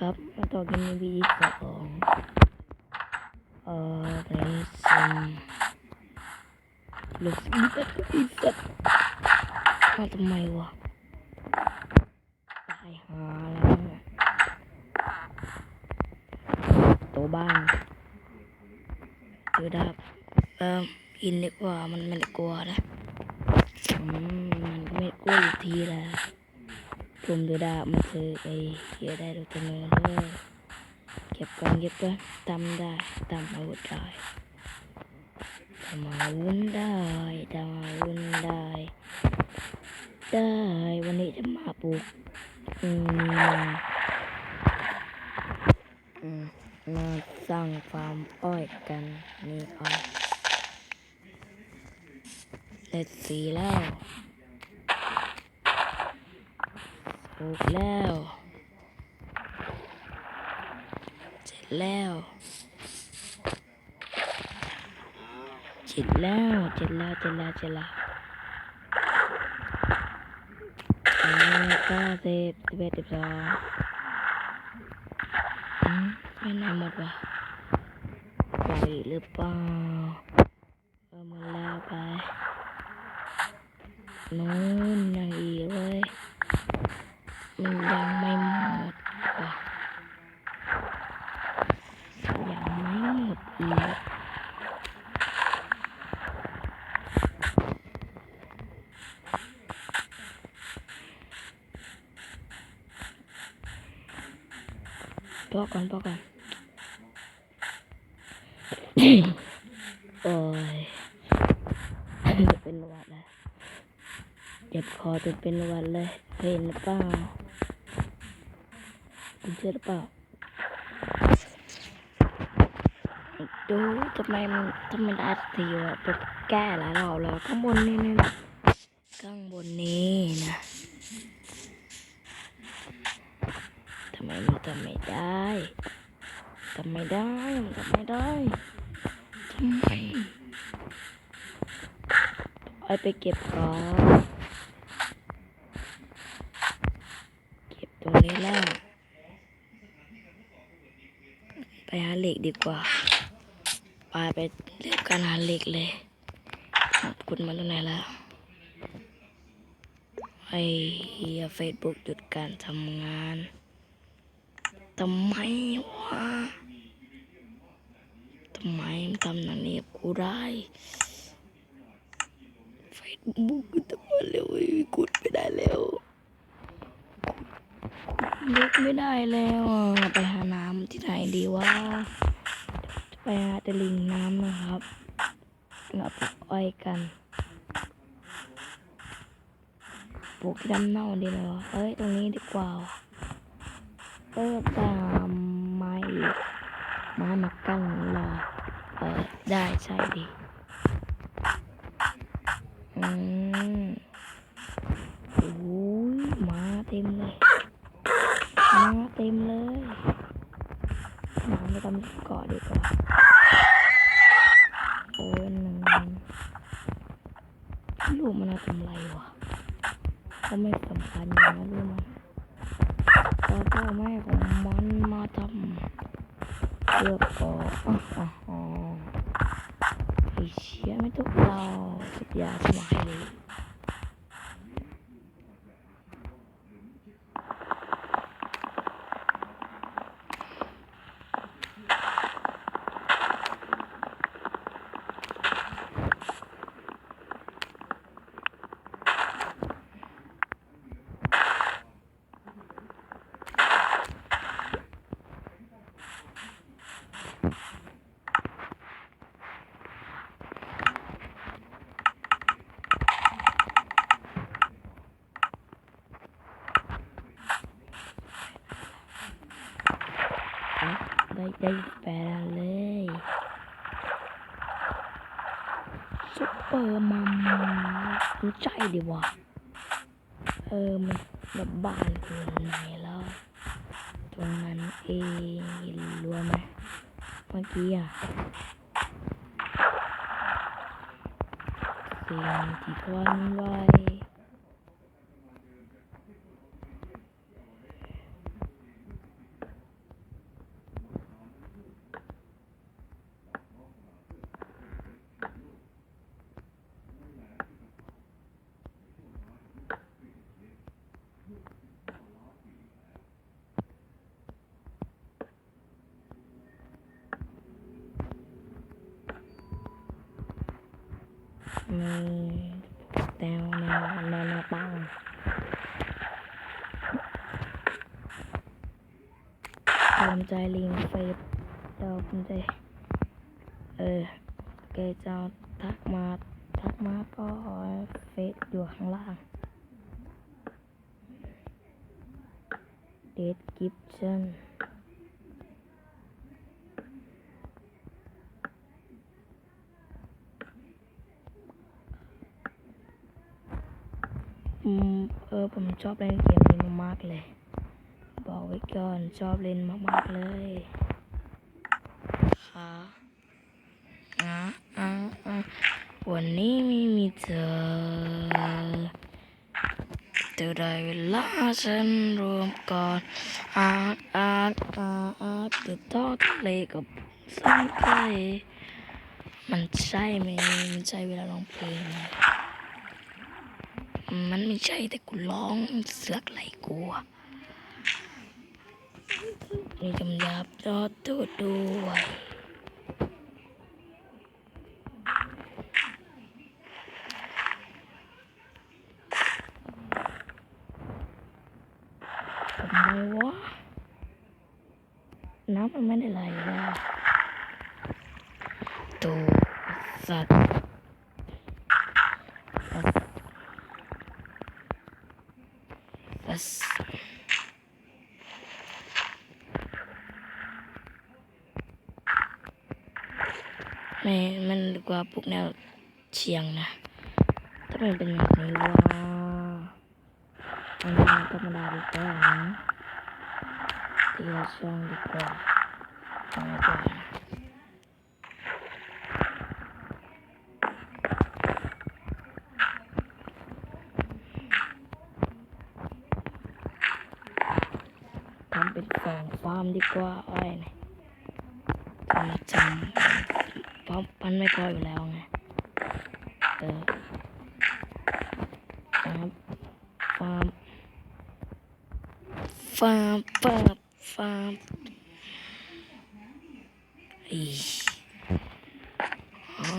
ครับ มาต่อกันในวีดีสองเอ่อเป็นซิมลูกอีสัตอีสัตมาทำไมวะตายหาแล้วเนี่ยตัวบ้านเจอดาบเอ่ออินดีกว่ามันไม่ได้กลัวนะ มันไม่กลัวอยู่ทีแหละ กลุ่มดูดาบมันคือไอ้เหี้ยได้ดูตัวเนื้อเลยเก็บก่อนเก็บก่อนตำได้ตำอาวุธได้ตำอาวุธได้ตำอาวุธได้ ได้วันนี้จะมาปลูกอืมมาอืมมาสร้างฟาร์มอ้อยกันนี่เอาเล็ดสีแล้ว ถูกแล้ว เสร็จแล้ว เสร็จแล้ว เสร็จแล้วเสร็จแล้วเสร็จแล้วอันนี้ก็สิบสิบเอ็ดสิบสองอืมไปไหนหมดวะไปหรือเปล่าเออมาแล้วไปนู้นยังอีกเลย มันยังไม่หมดว่ะยังไม่หมดอีกพอก่อนพอก่อนโอ้ยเป็นวัดแล้วเจ็บคอจนเป็นวัดเลยเห็นรือเปล่า คุณเชื่อหรือเปล่าดูทำไมมันทำไมได้สักทีวะไปแก้หลายรอบแล้วข้างบนนี่นี่นะข้างบนนี้นะทำไมมันทำไม่ได้ทำไม่ได้มันทำไม่ได้ทำไมไปเก็บก่อนเก็บตรงนี้แล้ว ไปหาเหล็ก ดีกว่าไปไปเรียกการหาเหล็กเลยขอบคุณมาตรงไหนแล้วไอ้เฟซบุ๊กหยุดการทำงานทำไมวะทำไมมันทำหนังนี้กับกูได้เฟซบุ๊กทำมาเร็วไอ้กดไม่ได้แล้ว ลุกไม่ได้แล้วอะไปหาน้ำที่ไหนดีวะไปหาตะลิงน้ำนะครับเราปลูกอ้อยกันปลูกที่ดำเน่าดีไหมวะเอ้ยตรงนี้ดีกว่าเออตามไม้ไม้มากั้นรอเออได้ใช่ดีอืมโอ้ยมาเต็มเลย มาเต็มเลยน้ำไปทำเกาะดีกว่าโอ้ยหนึ่งลูกมันเอาทำไรวะก็ไม่สำคัญอย่างนั้นลูกมันแต่พ่อแม่ของมันมาทำเพื่อเกาะอะอะอ๋อไอเชี่ยไม่ทุกเราสุดยาสมัยเลย อะได้ ได้แปลเลยซุปเปอร์มัมรู้ใจดีวะเออมันแบบบ้านคือไหนแล้วตรงนั้นเองรู้ไหมเมื่อกี้อะสิ่งที่ทนไว้ มีแนวแนวแนวแนวตั้งดอมใจลิงเฟซดอมใจเออแกจะทักมาทักมาก็เฟซอยู่ข้างล่างเดทกิฟชั่น อืมเออผมชอบเล่นเกมนี้มากๆเลย บอกไว้ก่อนชอบเล่นมากๆเลยค่ะอะอะอะวันนี้ไม่มีเธอเธอได้เวลาฉันรวมก่อนอาดอาดอาดอาดติดต่อทะเลกับสังไกมันใช่ไหมมันใช่เวลาร้องเพลงไหม มันไม่ใช่แต่กูร้องเสือกไหลกูอะมีคำยาบจอดตัวด้วยทำไมวะน้ำมันไม่ได้ไหลแล้วตัวสัตว์สัตว์ Bas. ในมันกว่าปลูกแนวเชียงนะ ถ้าเป็นเป็นแบบนี้ว่าอันนี้ธรรมดาดีกว่าตีละช่วงดีกว่าทำไมก่อทำเป็นแฟนฟาร์มดีกว่าอ้อยนะทำจัง ราะมันไม่พออยู่แล้วไงเออครับฟาร์มฟาร์มฟาร์มฟาร์มอีอ๋อ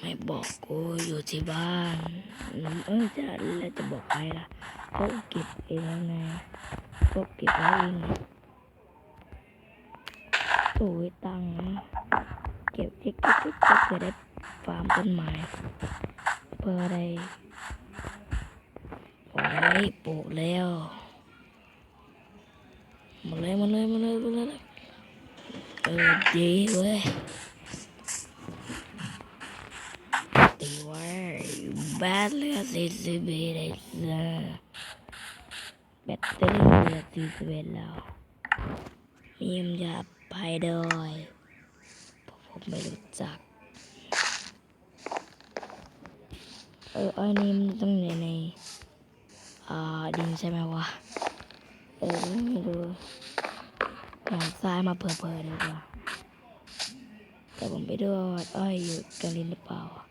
ไม่บอกกูอยู่ที่บ้านเออจะแล้วจะบอกใครล่ะเขาเก็บเองแล้วไงก็เก็บไว้เองโอ้ยตังค์ เก็บเก็บเก็บเก็บเก็บเพื่อได้ฟาร์มต้นไม้เพื่อได้โอ้ยปลูกแล้วมาเลยมาเลยมาเลยมาเลยเออดีเว้ยดีเว้ยแบดเหลือสี่สิบเอ็ดเลยนะแบตเตอรี่เหลือสี่สิบเอ็ดแล้วมีมยาไปด้วยเพราะ ผมไม่รู้จัก เอออ้นี่มันต้องอยู่ใน อ่า ดินใช่ไหมวะ เออไม่รู้หันซ้ายมาเผื่อๆดีกว่าแต่ผมไปดูว่าอ้อยอยู่ตรงนี้หรือเปล่าอะ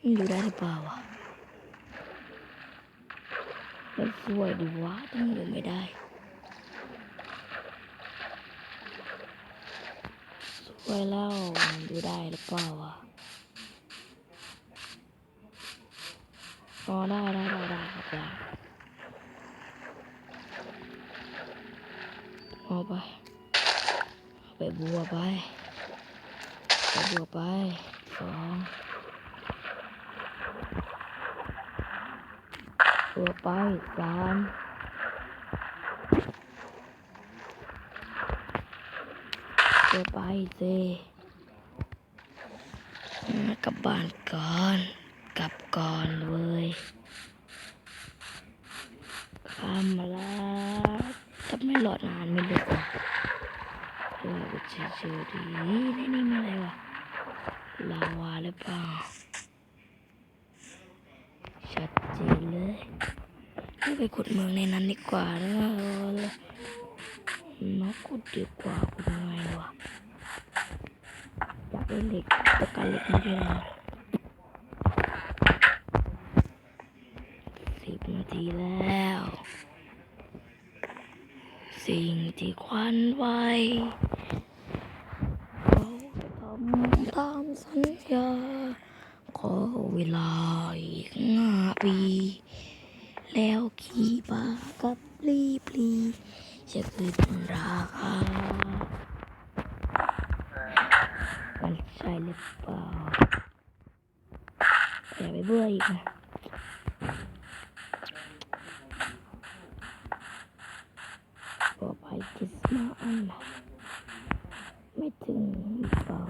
มันอยู่ได้หรือเปล่าวะไมันสวยดีวะต้องอยู่ไม่ได้ สวยแล้วมันดูได้หรือเปล่าวะอ๋อได้ได้ได้ได้ครับได้เอาไปเอาไปบัวไปไปบัวไปสองบัวไปสาม บัวไปสี่กลับบ้านก่อน กลับก่อนเลยข้ามมาแล้วถ้าไม่หลอดนานไม่หลุดว่ะเออเฉยๆดีนี่นี่มีอะไรวะลาวาหรือเปล่าชัดเจนเลยไม่ไปขุดเมืองในนั้นดีกว่านะเออน้องขุดดีกว่าขุดยังไงวะ เหล็กต้องการเหล็กไม่ได้สิบนาทีแล้ว สิ่งที่ควันไว้เราทำตามสัญญา ข อเวลาอีกห้าปี แล้วขี่ปากับรีพลีจะขึ้นราคา มัน ใช่หรือเปล่าอย่าไปเบื่ออีกนะต่อไปคิดมาอันนะไม่ถึงหรือเปล่า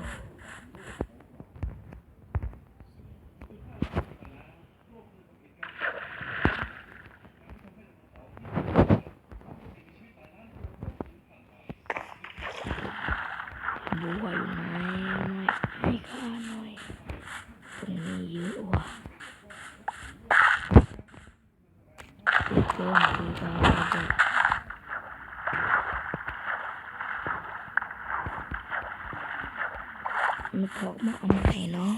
บัวอยู่ไหนไม่ให้ข้าหน่อยตรงนี้เยอะว่ะเดี๋ยวเพิ่มดีกว่าเด็ก มันพกมาเอาใหม่เนาะ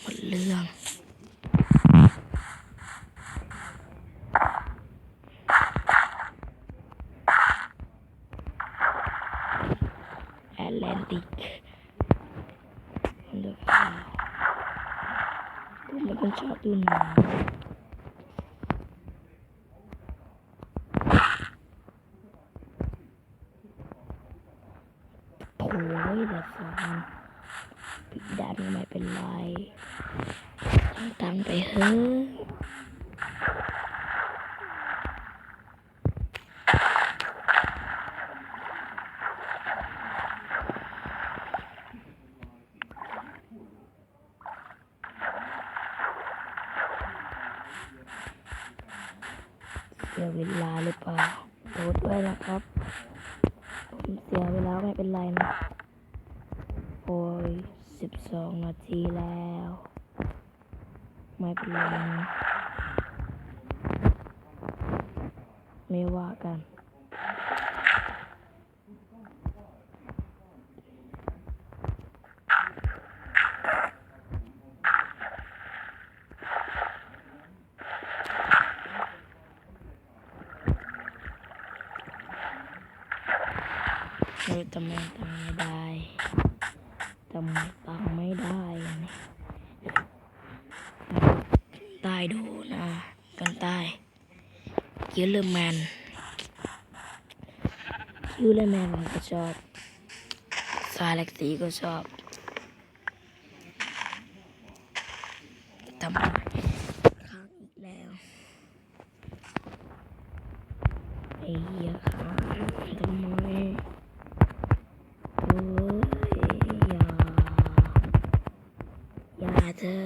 หมดเรื่องแอตแลนติกเลือกข่าวผมเป็นคนชอบดูหนังโถ่แต่สอนปิดดันไม่เป็นไรตั้งตังไปเฮ้อะ เวลาหรือเปล่าโทษด้วยนะครับ ผมเสียเวลาไม่เป็นไรนะ โอ้ยสิบสองนาทีแล้ว ไม่เป็นไรนะไม่ว่ากันำไมตังไม่ได้ทำไมตังไม่ได้เนี่ยดูนะกันใต้คิวเลอร์แมนคิวเลอร์แมนก็ชอบซาเล็กซีก็ชอบทำไมค้างอีกแล้วไอ้เหี้ยค้างทำไม โอ้ยอย่าอย่าเธอ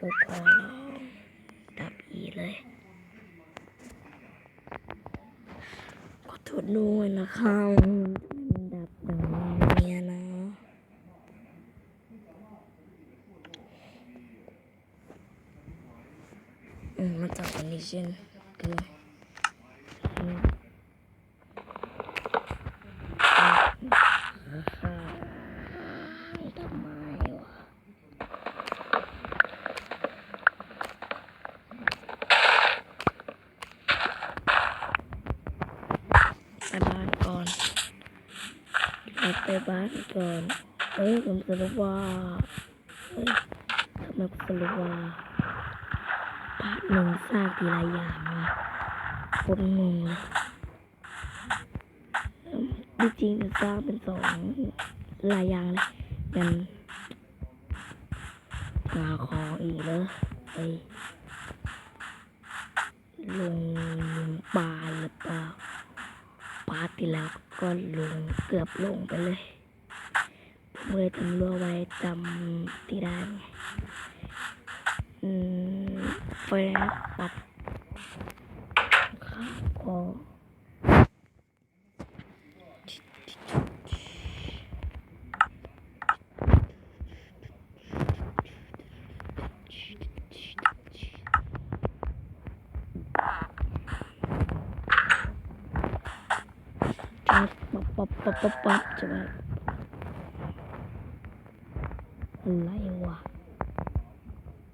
ก็ขอร้องดับอีเลยขอโทษ ด้วยนะคะดับอย่างนี้นะอืมมาจากอันนี้เช่นคืออืมทำไมวะไป บ้านก่อนเราไปบ้านก่อนเอ้ยผมสรุปว่าเอ้ยทำไมผมสรุปว่าพร์ทหนึ่งสร้างทีละอย่างวะผมงงเลยเอิ่จริงๆมันสร้างเป็นสองหลายอย่างเลยเป็นหาของอีกเลยไปลงปลาหรือเปล่า ปาร์ทที่แล้วก็ลงเกือบลงไปเลยผมเลยทำรั้วไว้จำที่ได้ไงอืมไฟปัดข้าวคอบ ปั๊บปั๊บปั๊บปั๊บใช่ไหมอะไรวะ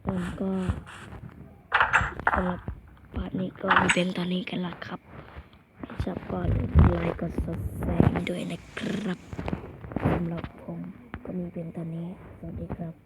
มันก็สำหรับปาร์นี้ก็มีเพียงตอนนี้กันละครับชอบก็ไลค์กดซับสไครต์ด้วยนะครับสำหรับผมก็มีเพียงตอนนี้ สวัสดีครับ